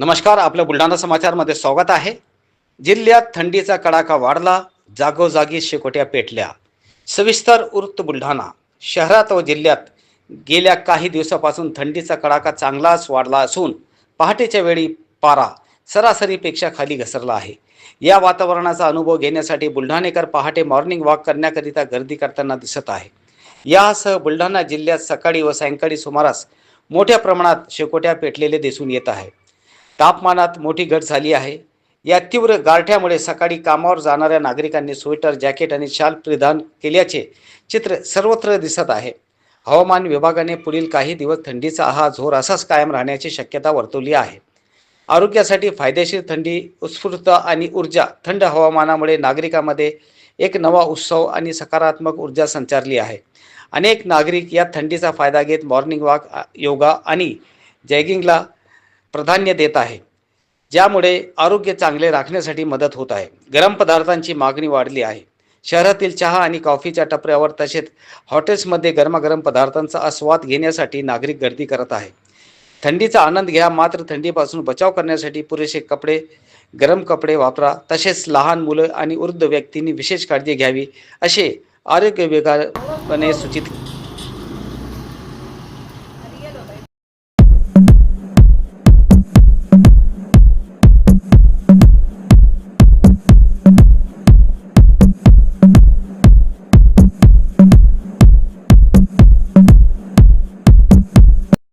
नमस्कार आपल्या बुलढाणा समाचारमध्ये स्वागत आहे. जिल्ह्यात थंडीचा कडाका वाढला जागोजागी शेकोट्या पेटल्या. सविस्तर उर्त बुलढाणा. शहरात व जिल्ह्यात गेल्या काही दिवसापासून थंडीचा कडाका चांगलाच वाढला असून पहाटेच्या वेळी पारा सरासरीपेक्षा खाली घसरला आहे. या वातावरणाचा अनुभव घेण्यासाठी बुलढाणेकर पहाटे मॉर्निंग वॉक करण्याकरिता गर्दी करताना दिसत आहे. यासह बुलढाणा जिल्ह्यात सकाळी व सायंकाळी सुमारास मोठ्या प्रमाणात शेकोट्या पेटलेले दिसून येत आहे. तापमानात मोठी घट झाली आहे. या तीव्र गारठ्यामुळे सकाळी कामावर जाणाऱ्या नागरिकांनी स्वेटर जॅकेट आणि शाल परिधान केल्याचे चित्र सर्वत्र दिसत आहे. हवामान विभागाने पुढील काही दिवस थंडीचा हा जोर असाच कायम राहण्याची शक्यता वर्तवली आहे. आरोग्यासाठी फायदेशीर थंडी उत्स्फूर्त आणि ऊर्जा थंड हवामानामुळे नागरिकांमध्ये एक नवा उत्सव आणि सकारात्मक ऊर्जा संचारली आहे. अनेक नागरिक या थंडीचा फायदा घेत मॉर्निंग वॉक योगा आणि जॅगिंगला प्राधान्य देत आहे. ज्यामुळे आरोग्य चांगले राखण्यासाठी मदत होत आहे. गरम पदार्थांची मागणी वाढली आहे. शहरातील चहा आणि कॉफीच्या टपऱ्यावर तसेच हॉटेल्समध्ये गरमागरम पदार्थांचा आस्वाद घेण्यासाठी नागरिक गर्दी करत आहे. थंडीचा आनंद घ्या मात्र थंडीपासून बचाव करण्यासाठी पुरेसे कपडे गरम कपडे वापरा. तसेच लहान मुलं आणि वृद्ध व्यक्तींनी विशेष काळजी घ्यावी असे आरोग्य विभागाने सूचित